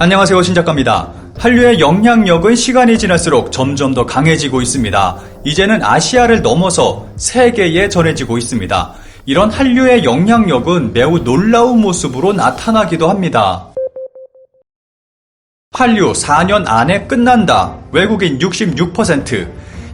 안녕하세요 신작가입니다. 한류의 영향력은 시간이 지날수록 점점 더 강해지고 있습니다. 이제는 아시아를 넘어서 세계에 전해지고 있습니다. 이런 한류의 영향력은 매우 놀라운 모습으로 나타나기도 합니다. 한류 4년 안에 끝난다. 외국인 66%.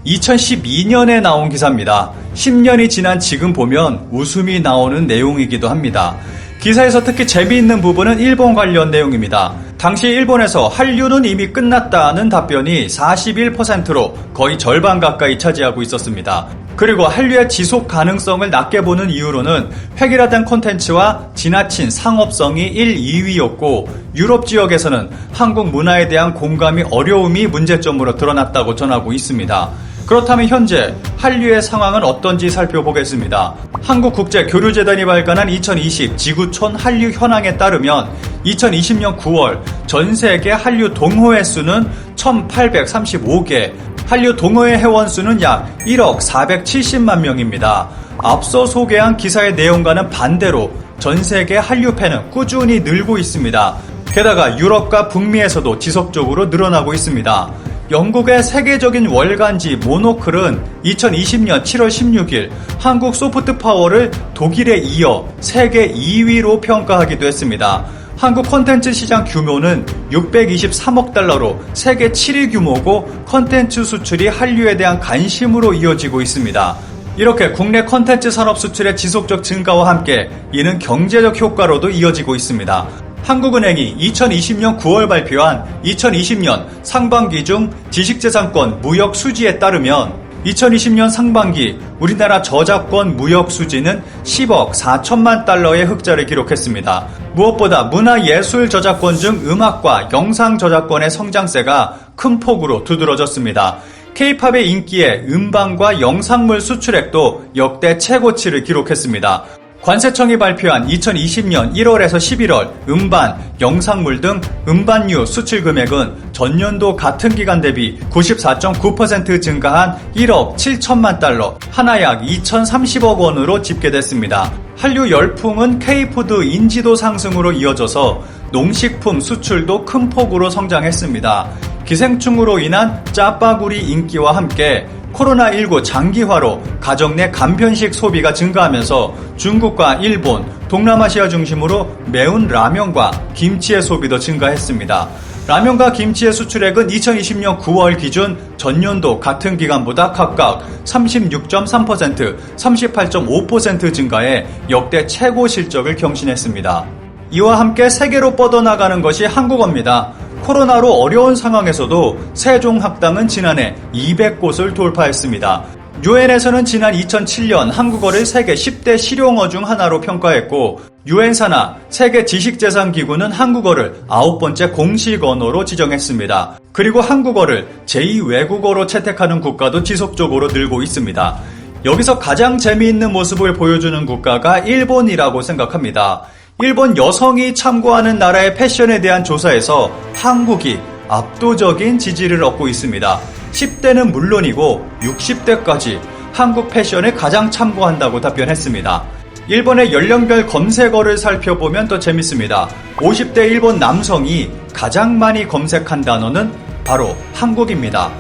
2012년에 나온 기사입니다. 10년이 지난 지금 보면 웃음이 나오는 내용이기도 합니다. 기사에서 특히 재미있는 부분은 일본 관련 내용입니다. 당시 일본에서 한류는 이미 끝났다는 답변이 41%로 거의 절반 가까이 차지하고 있었습니다. 그리고 한류의 지속 가능성을 낮게 보는 이유로는 획일화된 콘텐츠와 지나친 상업성이 1, 2위였고 유럽 지역에서는 한국 문화에 대한 공감이 어려움이 문제점으로 드러났다고 전하고 있습니다. 그렇다면 현재 한류의 상황은 어떤지 살펴보겠습니다. 한국국제교류재단이 발간한 2020 지구촌 한류 현황에 따르면 2020년 9월 전 세계 한류 동호회 수는 1835개, 한류 동호회 회원 수는 약 1억 470만 명입니다. 앞서 소개한 기사의 내용과는 반대로 전 세계 한류 팬은 꾸준히 늘고 있습니다. 게다가 유럽과 북미에서도 지속적으로 늘어나고 있습니다. 영국의 세계적인 월간지 모노클은 2020년 7월 16일 한국 소프트 파워를 독일에 이어 세계 2위로 평가하기도 했습니다. 한국 콘텐츠 시장 규모는 623억 달러로 세계 7위 규모고 콘텐츠 수출이 한류에 대한 관심으로 이어지고 있습니다. 이렇게 국내 콘텐츠 산업 수출의 지속적 증가와 함께 이는 경제적 효과로도 이어지고 있습니다. 한국은행이 2020년 9월 발표한 2020년 상반기 중 지식재산권 무역 수지에 따르면 2020년 상반기 우리나라 저작권 무역 수지는 10억 4천만 달러의 흑자를 기록했습니다. 무엇보다 문화예술 저작권 중 음악과 영상 저작권의 성장세가 큰 폭으로 두드러졌습니다. K-팝의 인기에 음반과 영상물 수출액도 역대 최고치를 기록했습니다. 관세청이 발표한 2020년 1월에서 11월 음반, 영상물 등 음반류 수출 금액은 전년도 같은 기간 대비 94.9% 증가한 1억 7천만 달러, 하나 약 2,030억 원으로 집계됐습니다. 한류 열풍은 K푸드 인지도 상승으로 이어져서 농식품 수출도 큰 폭으로 성장했습니다. 기생충으로 인한 짜파구리 인기와 함께 코로나19 장기화로 가정 내 간편식 소비가 증가하면서 중국과 일본, 동남아시아 중심으로 매운 라면과 김치의 소비도 증가했습니다. 라면과 김치의 수출액은 2020년 9월 기준 전년도 같은 기간보다 각각 36.3%, 38.5% 증가해 역대 최고 실적을 경신했습니다. 이와 함께 세계로 뻗어나가는 것이 한국어입니다. 코로나로 어려운 상황에서도 세종학당은 지난해 200곳을 돌파했습니다. 유엔에서는 지난 2007년 한국어를 세계 10대 실용어 중 하나로 평가했고 유엔사나 세계 지식재산기구는 한국어를 아홉 번째 공식 언어로 지정했습니다. 그리고 한국어를 제2외국어로 채택하는 국가도 지속적으로 늘고 있습니다. 여기서 가장 재미있는 모습을 보여주는 국가가 일본이라고 생각합니다. 일본 여성이 참고하는 나라의 패션에 대한 조사에서 한국이 압도적인 지지를 얻고 있습니다. 10대는 물론이고 60대까지 한국 패션에 가장 참고한다고 답변했습니다. 일본의 연령별 검색어를 살펴보면 더 재밌습니다. 50대 일본 남성이 가장 많이 검색한 단어는 바로 한국입니다.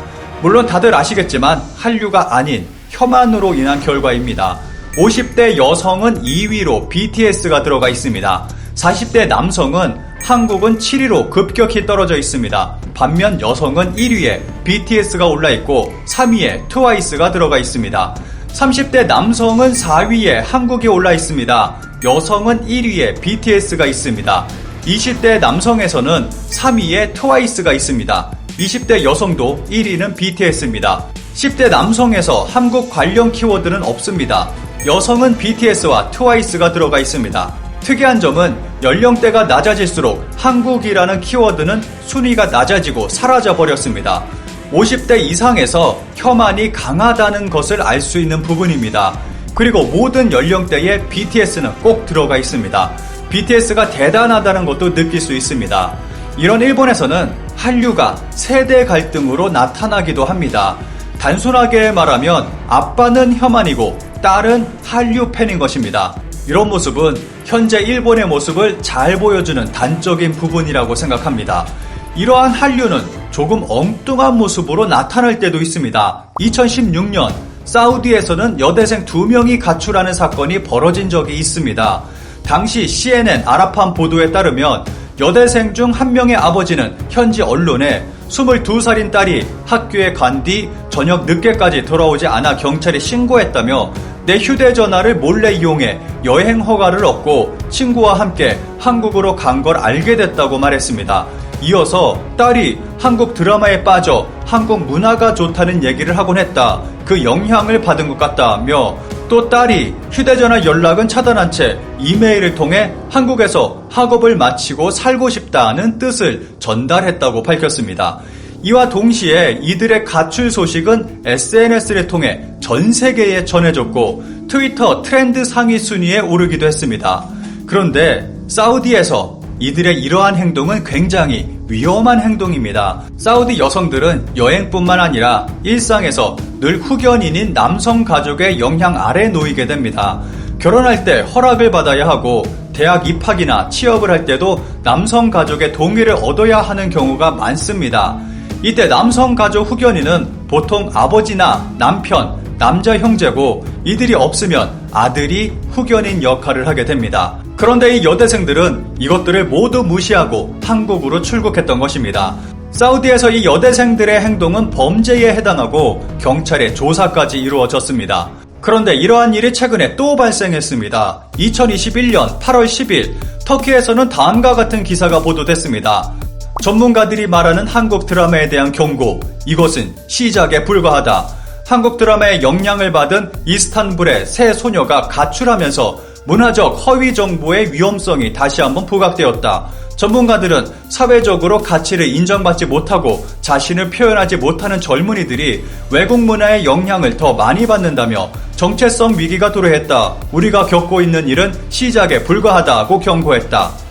물론 다들 아시겠지만 한류가 아닌 혐한으로 인한 결과입니다. 50대 여성은 2위로 BTS가 들어가 있습니다. 40대 남성은 한국은 7위로 급격히 떨어져 있습니다. 반면 여성은 1위에 BTS가 올라 있고 3위에 트와이스가 들어가 있습니다. 30대 남성은 4위에 한국이 올라 있습니다. 여성은 1위에 BTS가 있습니다. 20대 남성에서는 3위에 트와이스가 있습니다. 20대 여성도 1위는 BTS입니다. 10대 남성에서 한국 관련 키워드는 없습니다. 여성은 BTS와 트와이스가 들어가 있습니다. 특이한 점은 연령대가 낮아질수록 한국이라는 키워드는 순위가 낮아지고 사라져 버렸습니다. 50대 이상에서 혐한이 강하다는 것을 알 수 있는 부분입니다. 그리고 모든 연령대에 BTS는 꼭 들어가 있습니다. BTS가 대단하다는 것도 느낄 수 있습니다. 이런 일본에서는 한류가 세대 갈등으로 나타나기도 합니다. 단순하게 말하면 아빠는 혐한이고 딸은 한류 팬인 것입니다. 이런 모습은 현재 일본의 모습을 잘 보여주는 단적인 부분이라고 생각합니다. 이러한 한류는 조금 엉뚱한 모습으로 나타날 때도 있습니다. 2016년 사우디에서는 여대생 두 명이 가출하는 사건이 벌어진 적이 있습니다. 당시 CNN 아랍판 보도에 따르면 여대생 중 한 명의 아버지는 현지 언론에 22살인 딸이 학교에 간 뒤 저녁 늦게까지 돌아오지 않아 경찰에 신고했다며 내 휴대전화를 몰래 이용해 여행 허가를 얻고 친구와 함께 한국으로 간 걸 알게 됐다고 말했습니다. 이어서 딸이 한국 드라마에 빠져 한국 문화가 좋다는 얘기를 하곤 했다. 그 영향을 받은 것 같다며 또 딸이 휴대전화 연락은 차단한 채 이메일을 통해 한국에서 학업을 마치고 살고 싶다는 뜻을 전달했다고 밝혔습니다. 이와 동시에 이들의 가출 소식은 SNS를 통해 전 세계에 전해졌고 트위터 트렌드 상위 순위에 오르기도 했습니다. 그런데 사우디에서 이들의 이러한 행동은 굉장히 위험한 행동입니다. 사우디 여성들은 여행뿐만 아니라 일상에서 늘 후견인인 남성 가족의 영향 아래 놓이게 됩니다. 결혼할 때 허락을 받아야 하고 대학 입학이나 취업을 할 때도 남성 가족의 동의를 얻어야 하는 경우가 많습니다. 이때 남성 가족 후견인은 보통 아버지나 남편, 남자 형제고 이들이 없으면 아들이 후견인 역할을 하게 됩니다. 그런데 이 여대생들은 이것들을 모두 무시하고 한국으로 출국했던 것입니다. 사우디에서 이 여대생들의 행동은 범죄에 해당하고 경찰의 조사까지 이루어졌습니다. 그런데 이러한 일이 최근에 또 발생했습니다. 2021년 8월 10일 터키에서는 다음과 같은 기사가 보도됐습니다. 전문가들이 말하는 한국 드라마에 대한 경고. 이것은 시작에 불과하다. 한국 드라마의 영향을 받은 이스탄불의 새 소녀가 가출하면서 문화적 허위 정보의 위험성이 다시 한번 부각되었다. 전문가들은 사회적으로 가치를 인정받지 못하고 자신을 표현하지 못하는 젊은이들이 외국 문화의 영향을 더 많이 받는다며 정체성 위기가 도래했다. 우리가 겪고 있는 일은 시작에 불과하다고 경고했다.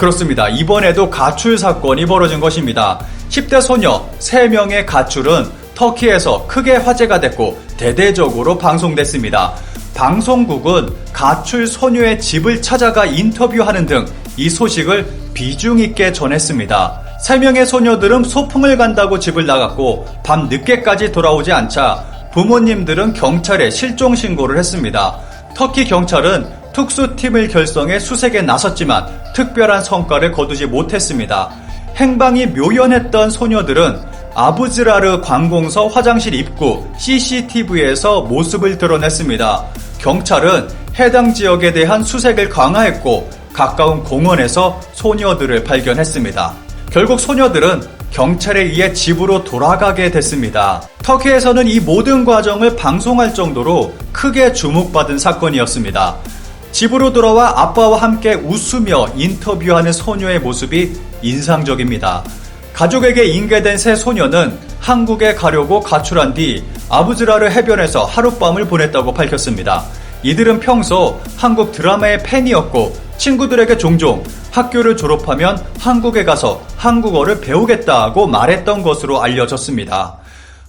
그렇습니다. 이번에도 가출 사건이 벌어진 것입니다. 10대 소녀 3명의 가출은 터키에서 크게 화제가 됐고 대대적으로 방송됐습니다. 방송국은 가출 소녀의 집을 찾아가 인터뷰하는 등 이 소식을 비중 있게 전했습니다. 3명의 소녀들은 소풍을 간다고 집을 나갔고 밤 늦게까지 돌아오지 않자 부모님들은 경찰에 실종 신고를 했습니다. 터키 경찰은 특수팀을 결성해 수색에 나섰지만 특별한 성과를 거두지 못했습니다. 행방이 묘연했던 소녀들은 아부즈라르 관공서 화장실 입구 CCTV에서 모습을 드러냈습니다. 경찰은 해당 지역에 대한 수색을 강화했고 가까운 공원에서 소녀들을 발견했습니다. 결국 소녀들은 경찰에 의해 집으로 돌아가게 됐습니다. 터키에서는 이 모든 과정을 방송할 정도로 크게 주목받은 사건이었습니다. 집으로 돌아와 아빠와 함께 웃으며 인터뷰하는 소녀의 모습이 인상적입니다. 가족에게 인계된 새 소녀는 한국에 가려고 가출한 뒤 아부즈라르 해변에서 하룻밤을 보냈다고 밝혔습니다. 이들은 평소 한국 드라마의 팬이었고 친구들에게 종종 학교를 졸업하면 한국에 가서 한국어를 배우겠다고 말했던 것으로 알려졌습니다.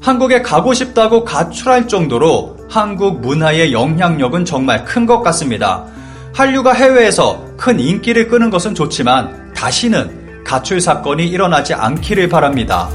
한국에 가고 싶다고 가출할 정도로 한국 문화의 영향력은 정말 큰 것 같습니다. 한류가 해외에서 큰 인기를 끄는 것은 좋지만 다시는 가출 사건이 일어나지 않기를 바랍니다.